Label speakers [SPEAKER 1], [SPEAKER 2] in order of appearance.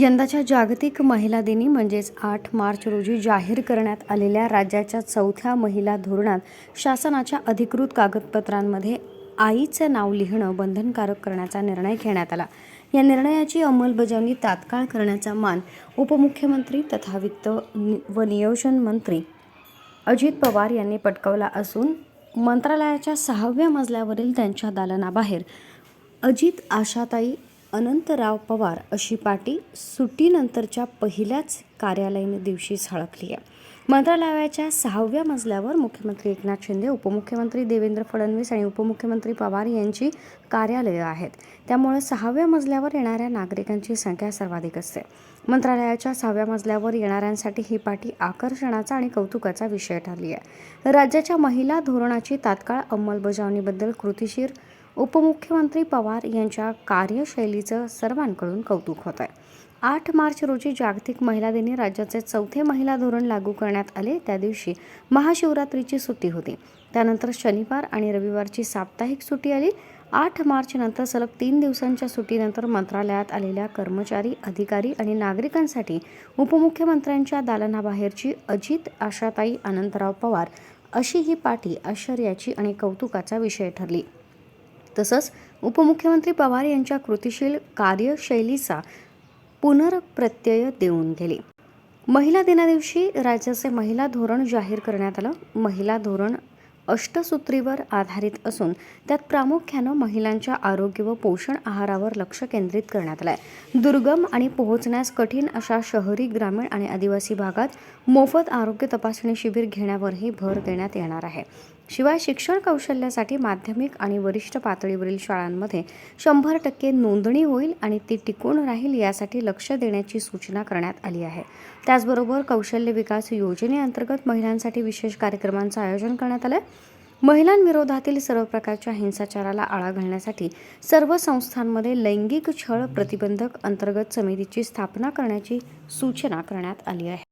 [SPEAKER 1] यंदाच्या जागतिक महिला दिनी म्हणजेच आठ मार्च रोजी जाहीर करण्यात आलेल्या राज्याच्या चौथ्या महिला धोरणात शासनाच्या अधिकृत कागदपत्रांमध्ये आईचं नाव लिहिणं बंधनकारक करण्याचा निर्णय घेण्यात आला. या निर्णयाची अंमलबजावणी तात्काळ करण्याचा मान उपमुख्यमंत्री तथा वित्त व नियोजन मंत्री अजित पवार यांनी पटकावला असून मंत्रालयाच्या सहाव्या मजल्यावरील त्यांच्या दालनाबाहेर अजित आशाताई अनंतराव पवार अशी पाटी सुट्टीनंतरच्या पहिल्याच कार्यालयीन दिवशी झळकली आहे. मंत्रालयाच्या सहाव्या मजल्यावर मुख्यमंत्री एकनाथ शिंदे उपमुख्यमंत्री देवेंद्र फडणवीस आणि उपमुख्यमंत्री पवार यांची कार्यालयं आहेत. त्यामुळे सहाव्या मजल्यावर येणाऱ्या नागरिकांची संख्या सर्वाधिक असते. मंत्रालयाच्या सहाव्या मजल्यावर येणाऱ्यांसाठी ही पाठी आकर्षणाचा आणि कौतुकाचा विषय ठरली आहे. राज्याच्या महिला धोरणाची तात्काळ अंमलबजावणीबद्दल कृतीशीर उपमुख्यमंत्री पवार यांच्या कार्यशैलीचं सर्वांकडून कौतुक होत आहे. आठ मार्च रोजी जागतिक महिला दिनी राज्याचे चौथे महिला धोरण लागू करण्यात आले. त्या दिवशी महाशिवरात्रीची सुट्टी होती. त्यानंतर शनिवार आणि रविवारची साप्ताहिक सुट्टी आली. आठ मार्च नंतर सलग तीन दिवसांच्या सुट्टीनंतर मंत्रालयात आलेल्या कर्मचारी अधिकारी आणि नागरिकांसाठी उपमुख्यमंत्र्यांच्या दालनाबाहेरची अजित आशाताई आनंदराव पवार अशी ही पाठी आश्चर्याची आणि कौतुकाचा विषय ठरली. तसंच उपमुख्यमंत्री पवार यांच्या कृतीशील कार्यशैलीचा पुनर्प्रत्यय देऊन गेली महिला दिनादिवशी राज्याचे महिला धोरण जाहीर करण्यात आलं. महिला धोरण अष्टसूत्रीवर आधारित असून त्यात प्रामुख्यानं महिलांच्या आरोग्य व पोषण आहारावर लक्ष केंद्रित करण्यात आलं आहे दुर्गम आणि पोहोचण्यास कठीण अशा शहरी ग्रामीण आणि आदिवासी भागात मोफत आरोग्य तपासणी शिबिर घेण्यावरही भर देण्यात येणार आहे. शिवाय शिक्षण कौशल्यासाठी माध्यमिक आणि वरिष्ठ पातळीवरील शाळांमध्ये शंभर टक्के नोंदणी होईल आणि ती टिकून राहील यासाठी लक्ष देण्याची सूचना करण्यात आली आहे. त्याचबरोबर कौशल्य विकास योजनेअंतर्गत महिलांसाठी विशेष कार्यक्रमांचं आयोजन करण्यात आलं महिलांविरोधातील सर्व प्रकारच्या हिंसाचाराला आळा घालण्यासाठी सर्व संस्थांमध्ये लैंगिक छळ प्रतिबंधक अंतर्गत समितीची स्थापना करण्याची सूचना करण्यात आली आहे.